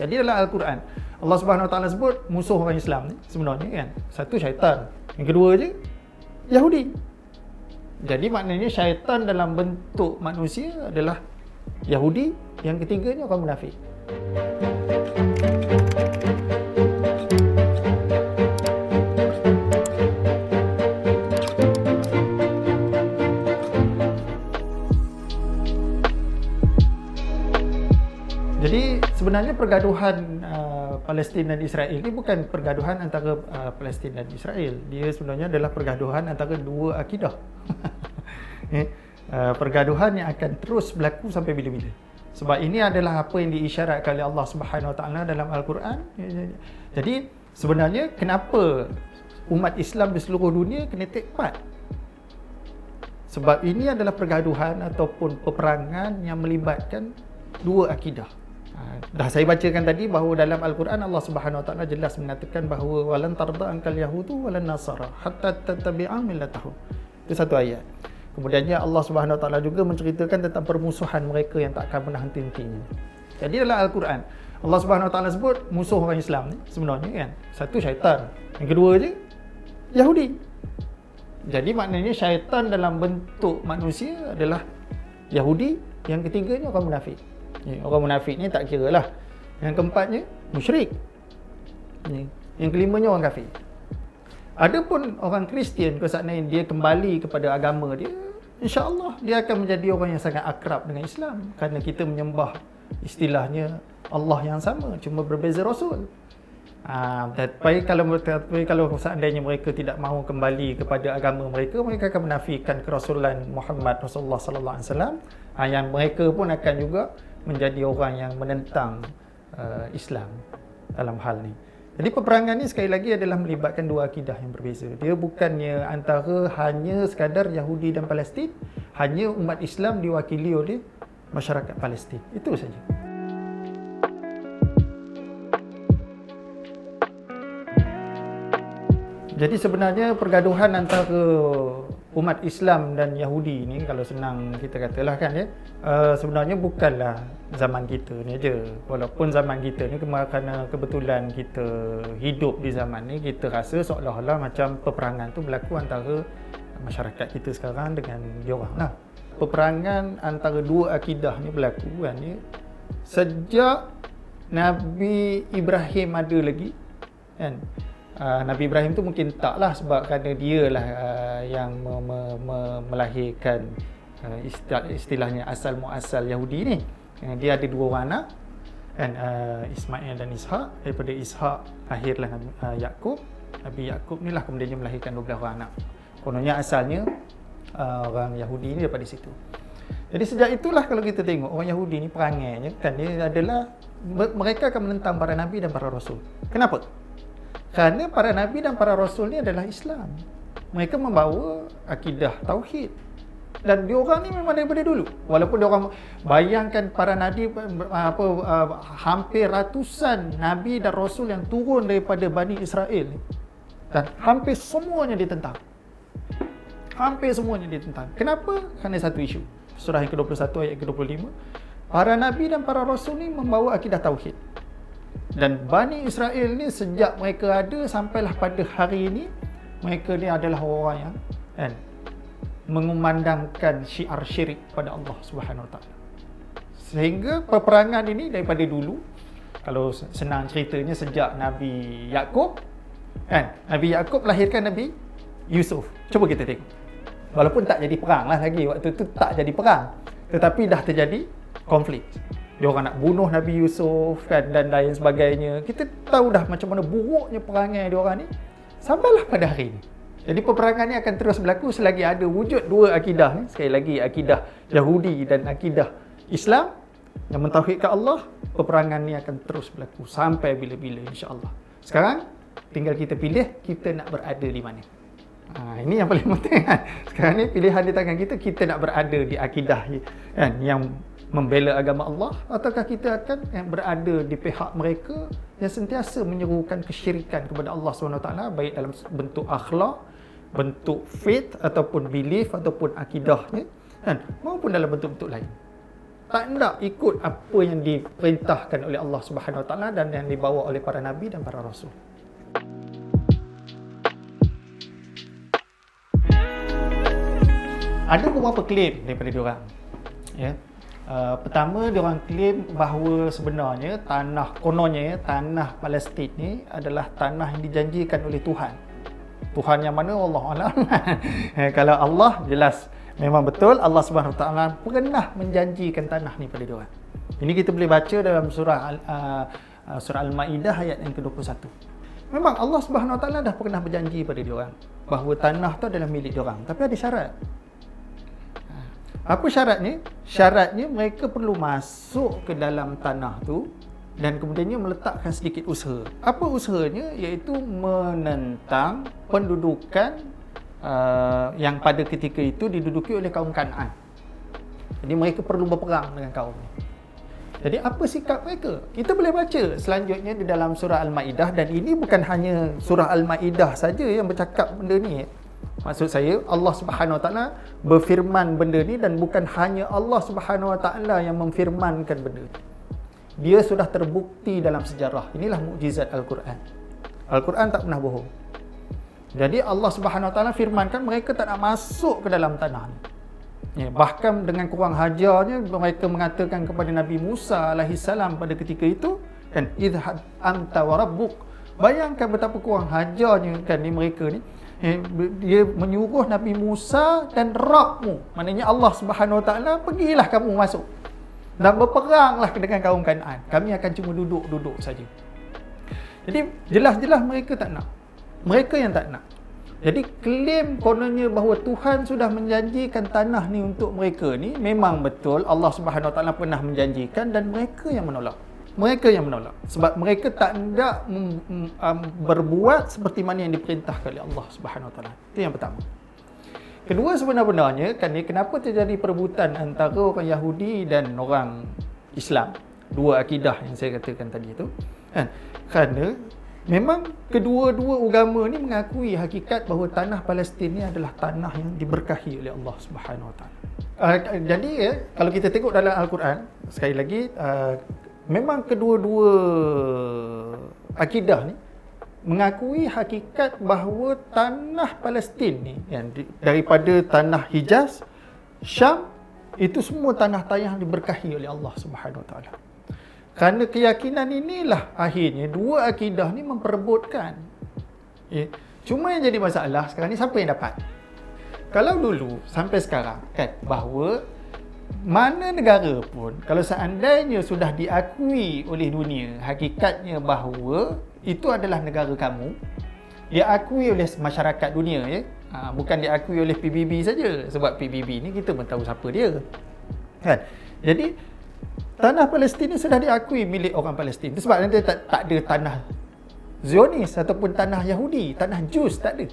Jadi dalam Al-Quran Allah Subhanahu Wa Taala sebut musuh orang Islam ni sebenarnya kan satu syaitan. Yang kedua je Yahudi. Jadi maknanya syaitan dalam bentuk manusia adalah Yahudi, yang ketiganya orang munafik. Sebenarnya pergaduhan uh, Palestin dan Israel ini bukan pergaduhan antara uh, Palestin dan Israel. Dia sebenarnya adalah pergaduhan antara dua akidah. eh, uh, pergaduhan yang akan terus berlaku sampai bila-bila. Sebab ini adalah apa yang diisyaratkan oleh Allah Subhanahu Wa Taala dalam Al-Quran. Jadi sebenarnya kenapa umat Islam di seluruh dunia kena take part? Sebab ini adalah pergaduhan ataupun peperangan yang melibatkan dua akidah. Ha, dah saya bacakan tadi bahawa dalam Al-Quran Allah Subhanahu Wa Taala jelas mengatakan bahawa walan tarda ankal yahudu walan nasara hatta tattabi'a millatahum. Itu satu ayat. Kemudiannya Allah Subhanahu Wa Taala juga menceritakan tentang permusuhan mereka yang tak akan pernah henti-hentinya. Jadi dalam Al-Quran Allah Subhanahu Wa Taala sebut musuh orang Islam ni sebenarnya kan satu syaitan. Yang kedua je Yahudi. Jadi maknanya syaitan dalam bentuk manusia adalah Yahudi, yang ketiganya orang munafik. Orang munafik ni tak kira lah. Yang keempatnya, musyrik. Ya. Yang kelimanya orang kafir. Adapun orang Kristian ke sana dia kembali kepada agama dia, insya-Allah dia akan menjadi orang yang sangat akrab dengan Islam kerana kita menyembah istilahnya Allah yang sama cuma berbeza rasul. Ah, tapi kalau tapi kalau seandainya mereka tidak mahu kembali kepada agama mereka, mereka akan menafikan kerasulan Muhammad Rasulullah sallallahu alaihi wasallam. Ah, yang mereka pun akan juga menjadi orang yang menentang uh, Islam dalam hal ni. Jadi peperangan ni sekali lagi adalah melibatkan dua akidah yang berbeza. Dia bukannya antara hanya sekadar Yahudi dan Palestin, hanya umat Islam diwakili oleh masyarakat Palestin. Itu saja. Jadi sebenarnya pergaduhan antara umat Islam dan Yahudi ni kalau senang kita katalah kan ya uh, sebenarnya bukanlah zaman kita ni aja. Walaupun zaman kita ni kerana kebetulan kita hidup di zaman ni kita rasa seolah-olah macam peperangan tu berlaku antara masyarakat kita sekarang dengan diorang lah. Peperangan antara dua akidah ni berlaku kan ya. Sejak Nabi Ibrahim ada lagi kan uh, Nabi Ibrahim tu mungkin tak lah sebab kerana dia lah uh, yang me, me, me, melahirkan uh, istilah, istilahnya asal muasal Yahudi ni. Uh, dia ada dua orang anak kan uh, Ismail dan Ishak daripada Ishak lahirlah uh, Yakub. Nabi Yakub ni lah kemudian dia melahirkan 12 orang anak. Kononnya asalnya uh, orang Yahudi ni daripada situ. Jadi sejak itulah kalau kita tengok orang Yahudi ni perangainya kan dia adalah mereka akan menentang para nabi dan para rasul. Kenapa? Kerana para nabi dan para rasul ni adalah Islam. Mereka membawa akidah tauhid. Dan diorang ni memang daripada dulu. Walaupun diorang bayangkan para nabi apa uh, hampir ratusan nabi dan rasul yang turun daripada Bani Israel dan hampir semuanya ditentang. Hampir semuanya ditentang. Kenapa? Kerana satu isu. Surah yang ke-21 ayat ke-25. Para nabi dan para rasul ni membawa akidah tauhid. Dan Bani Israel ni sejak mereka ada sampailah pada hari ini mereka ni adalah orang yang kan mengumandangkan syiar syirik pada Allah Subhanahu Wa Taala. Sehingga peperangan ini daripada dulu kalau senang ceritanya sejak Nabi Yakub kan Nabi Yakub lahirkan Nabi Yusuf. Cuba kita tengok. Walaupun tak jadi perang lah lagi waktu tu tak jadi perang tetapi dah terjadi konflik dia orang nak bunuh Nabi Yusuf kan dan lain sebagainya. Kita tahu dah macam mana buruknya perangai dia orang ni sampailah pada hari ini. Jadi peperangan ni akan terus berlaku selagi ada wujud dua akidah ni. Sekali lagi akidah Yahudi dan akidah Islam yang mentauhidkan Allah, peperangan ni akan terus berlaku sampai bila-bila insya-Allah. Sekarang tinggal kita pilih kita nak berada di mana. Ha, ini yang paling penting kan. Sekarang ni pilihan di tangan kita kita nak berada di akidah kan yang membela agama Allah ataukah kita akan yang berada di pihak mereka yang sentiasa menyerukan kesyirikan kepada Allah SWT baik dalam bentuk akhlak bentuk faith ataupun belief ataupun akidahnya kan maupun dalam bentuk-bentuk lain tak nak ikut apa yang diperintahkan oleh Allah Subhanahu Wa Taala dan yang dibawa oleh para nabi dan para rasul. Ada beberapa klaim daripada diorang. Ya. Uh, pertama diorang klaim bahawa sebenarnya tanah kononnya tanah Palestin ni adalah tanah yang dijanjikan oleh Tuhan. Tuhan yang mana Allah alam. Eh, kalau Allah jelas memang betul Allah Subhanahu taala pernah menjanjikan tanah ni pada diorang. Ini kita boleh baca dalam surah uh, uh, surah Al-Maidah ayat yang ke-21. Memang Allah Subhanahu taala dah pernah berjanji pada diorang bahawa tanah tu adalah milik diorang tapi ada syarat. Apa syaratnya? Syaratnya mereka perlu masuk ke dalam tanah tu dan kemudiannya meletakkan sedikit usaha. Apa usahanya? Iaitu menentang pendudukan uh, yang pada ketika itu diduduki oleh kaum Kanaan. Jadi mereka perlu berperang dengan kaum ini. Jadi apa sikap mereka? Kita boleh baca selanjutnya di dalam surah Al-Maidah dan ini bukan hanya surah Al-Maidah saja yang bercakap benda ni. Maksud saya Allah Subhanahu Wa Taala berfirman benda ni dan bukan hanya Allah Subhanahu Wa Taala yang memfirmankan benda ni. Dia sudah terbukti dalam sejarah. Inilah mukjizat Al-Quran. Al-Quran tak pernah bohong. Jadi Allah Subhanahu Wa Taala firmankan mereka tak nak masuk ke dalam tanah ni. Ya, bahkan dengan kurang hajarnya mereka mengatakan kepada Nabi Musa alaihissalam pada ketika itu kan idhad anta wa rabbuk bayangkan betapa kurang hajarnya kan ni mereka ni Eh, dia menyuruh Nabi Musa dan Rabbmu. Maknanya Allah Subhanahu Wa Taala pergilah kamu masuk. Dan berperanglah dengan kaum Kanaan. Kami akan cuma duduk-duduk saja. Jadi jelas-jelas mereka tak nak. Mereka yang tak nak. Jadi klaim kononnya bahawa Tuhan sudah menjanjikan tanah ni untuk mereka ni memang betul Allah Subhanahu Wa Taala pernah menjanjikan dan mereka yang menolak mereka yang menolak sebab mereka tak hendak um, berbuat seperti mana yang diperintahkan oleh Allah Subhanahu Taala. Itu yang pertama. Kedua sebenarnya kan kenapa terjadi perebutan antara orang Yahudi dan orang Islam? Dua akidah yang saya katakan tadi itu. Kan? Kerana memang kedua-dua agama ni mengakui hakikat bahawa tanah Palestin ni adalah tanah yang diberkahi oleh Allah Subhanahu Wa Taala. Uh, jadi ya, kalau kita tengok dalam Al-Quran sekali lagi uh, memang kedua-dua akidah ni mengakui hakikat bahawa tanah Palestin ni yang daripada tanah Hijaz, Syam itu semua tanah tayang diberkahi oleh Allah Subhanahu Taala. Kerana keyakinan inilah akhirnya dua akidah ni memperebutkan. Ya. Cuma yang jadi masalah sekarang ni siapa yang dapat? Kalau dulu sampai sekarang kan bahawa mana negara pun kalau seandainya sudah diakui oleh dunia hakikatnya bahawa itu adalah negara kamu diakui oleh masyarakat dunia ya. Ha, bukan diakui oleh PBB saja sebab PBB ni kita pun tahu siapa dia. Kan? Jadi tanah Palestin ni sudah diakui milik orang Palestin. Sebab nanti tak, tak ada tanah Zionis ataupun tanah Yahudi tanah Jus tak ada